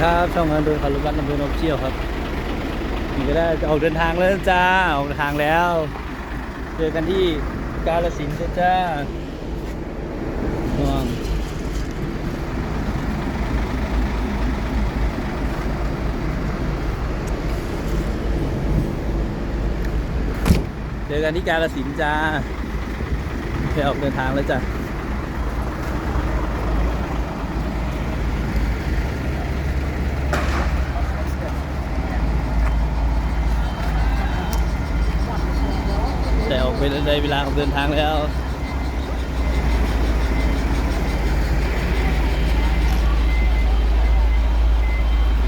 ครับช่องงานโดยคารุบัตลำเพลินออฟเชียลครับนี่ก็ได้จะออกเดินทางแล้วจ้าออกเดินทางแล้ว เจอกันที่กาลสินธุ์จ้าห่วงเจอกันที่กาลสินธุ์จ้าไปออกเดินทางแล้วจ้า แต่ออก ไปในเวลาออกเดินทางแล้ว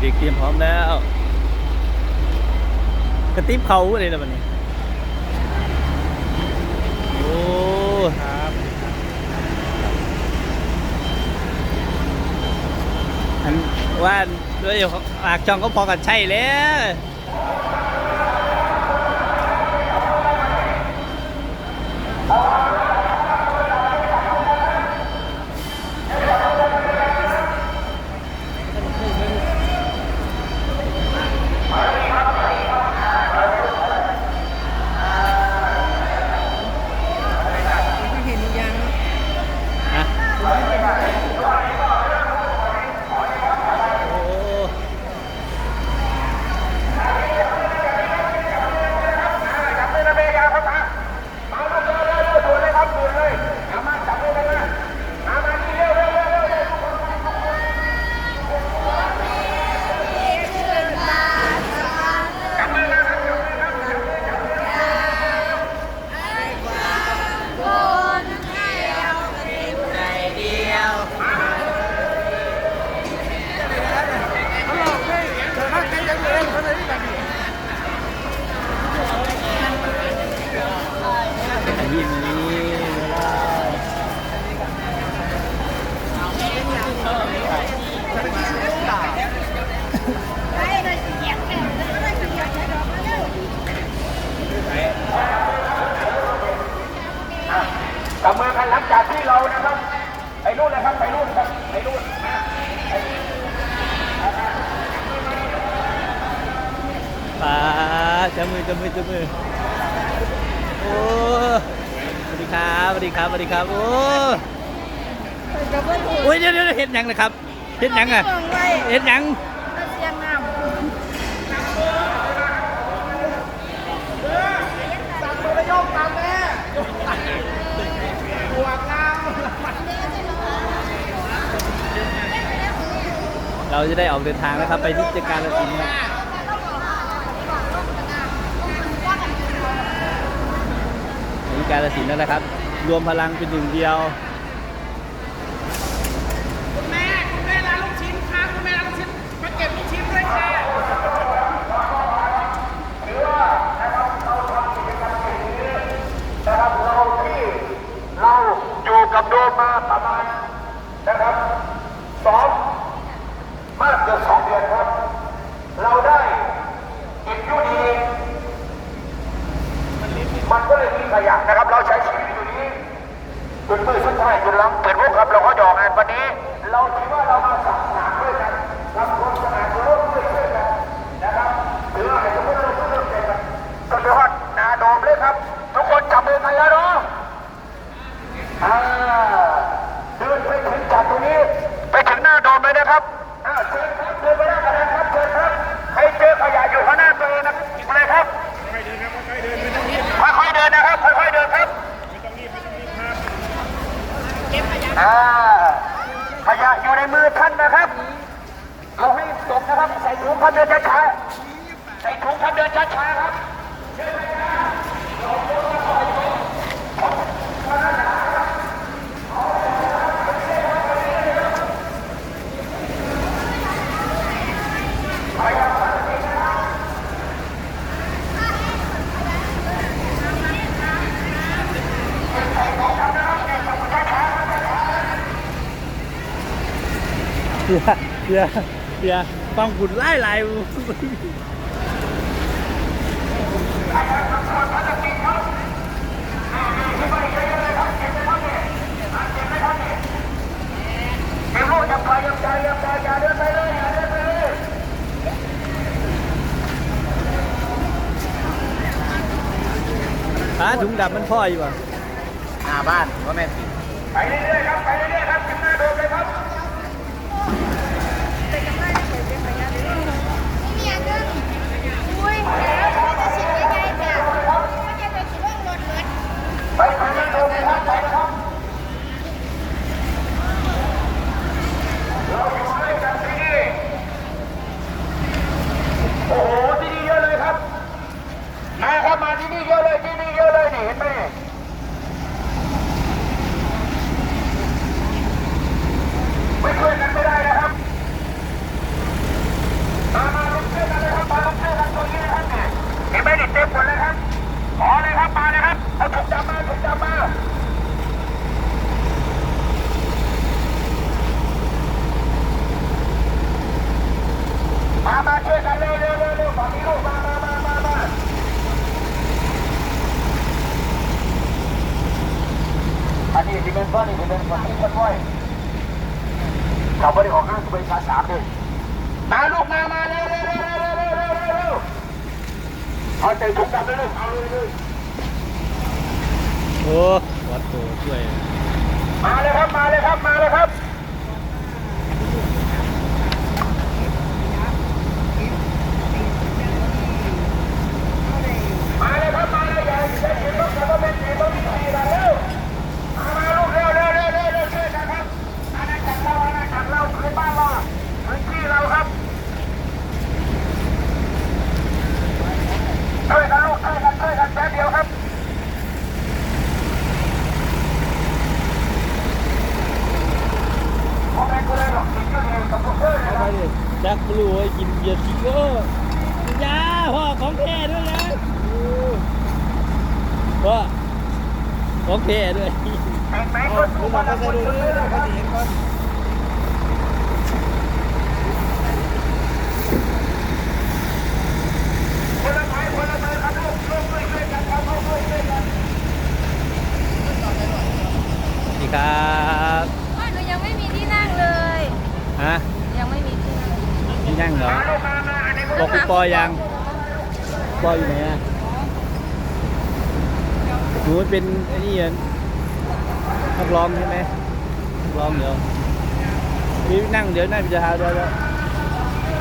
เด็กเตรียมพร้อมแล้ว กระติบเขาอะไรนะวันนี้ โอ้ครับอันว่าด้วยปากช่องก็พอกันใช่แล้ว เห็นยัง ฮะโอ้ จับเลยนะเบยาครับมามาลูกเร็วเร็วเร็วด่วนเลยครับด่วนเลยเอามาจับเลยนะมามามานี่เร็วเร็วเร็วเร็วเร็วจับเลยนะครับจับเลยครับจับเลยจับเลย อันนี้นี้เวลา จับมือกันหลังจากที่ เรานะครับไปนู่นเลยครับไปนู่นครับไปนู่นมาป้าจับมือจับมือจับมือโอ้สวัสดีครับสวัสดีครับสวัสดีครับโอ้กับว่าถูกโอ้ยเดี๋ยวเดี๋ยวเห็นยังนะครับเห็นยังอะมองไว้เห็นยังเสียงน้ำ จับมือแล้วโยกตามแม่หัวเงา เรา จะได้ออกเดินทางนะครับ ไปที่จักรสินครับที่กาลสินแล้วนะครับ รวมพลังเป็นหนึ่งเดียว คุณแม่คุณแม่ร้านลูกชิ้นค่ะคุณแม่ร้านลูกชิ้นมาเก็บลูกชิ้นด้วยค่ะ นะครับเราที่เราอยู่กับโดมมาประมาณนะครับสองมากเกือบสองเดือนครับ เราได้กินอยูดี มันก็เลยมีขยะนะครับ เราใช้ชีวิตอยู่นี้จนมือสุดท้ายจนหลังเปิดมุกครับเราก็หยอกงานวันนี้ เราคิดว่าเรามาสักสามด้วยกันทำความสะอาดโลกด้วยช่วยกันนะครับถือว่าไอ้ทุกคนเราเริ่มเต็มกันก็เรียกว่านาโดมเลยครับ ทุกคนจับมือกันแล้วเนาะอ่าเดินไปถึงจากตรงนี้ ไปถึงหน้าโดมเลยนะครับอ่าเชิญครับเดินไปหน้ากระดานครับเชิญครับใครเจอขยะอยู่ข้างหน้าตัวเองนะหยิบมาเลยครับค่อยๆเดินนะครับค่อยๆเดินครับ อ่าขยะอยู่ในมือท่านนะครับ เอาให้สมนะครับ ใส่ถุงพันเดินช้าๆใส่ถุงพันเดินช้าๆครับ พื่อเพื่อเพื่อฟังขุดไล่ไล่หาถุงดับมันพ่ออยู่ป่ะหาบ้านก็แม่ปิไปเรื่อยๆครับ ไปเรื่อยๆครับขึ้นหน้าโดดเลยครับ อุ้ย อันนี้ที่เป็นก้อนนี่เป็นคนที่คนว้วยเขาไม่ได้ออกเรื่องบริษัทสามเลยมาลูกมามาเร็วเร็วเร็วเร็วเร็วเร็วเร็วเอาใจถุงกับเร็วเอาเลยเลยโอ้วัดตัวช่วยมาเลยครับมาเลยครับมาเลยครับ เนี่ยแจ็คไม่รู้ว่ากินเบียร์ทิงเกอยาพ่อของแท้ด้วยนะพ่อของแท้ด้วยแไหคนดูมาแล้วคนดูเลยเขานก่ครับว่าหนูยังไม่มีที่นั่งเลย ฮะ ที่นั่งเหรอมาลูกมามาอันนี้บอกคุณปอยังปออยู่ไหนอะหนูเป็นไอ้นี่เหรอนักร้องใช่ไหมนักร้องเดี๋ยวพี่นั่งเดี๋ยวนั่งจะหาเดี๋ยวเดี๋ยว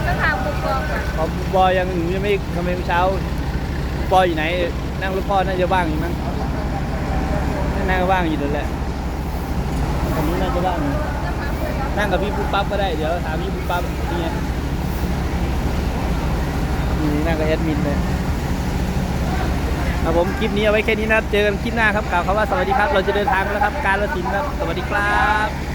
ก็ถามปุกกองค่ะพอปอยังหนูยังไม่ทำไมเมื่อเช้าปออยู่ไหน นั่งรถพ่อน่าจะว่างอยู่มั้งนั่งว่างอยู่นั่นแหละคนนี้น่าจะว่างอยู่นั่งกับพี่ปุ๊บปั๊บก็ได้ เดี๋ยวถามพี่ปุ๊บปั๊บนี่ไง นี่นั่งกับแอดมินเลยครับผมคลิปนี้เอาไว้แค่นี้นะเจอกันคลิปหน้าครับกล่าวคำว่าสวัสดีครับ เราจะเดินทางแล้วครับ การละสินครับ สวัสดีครับ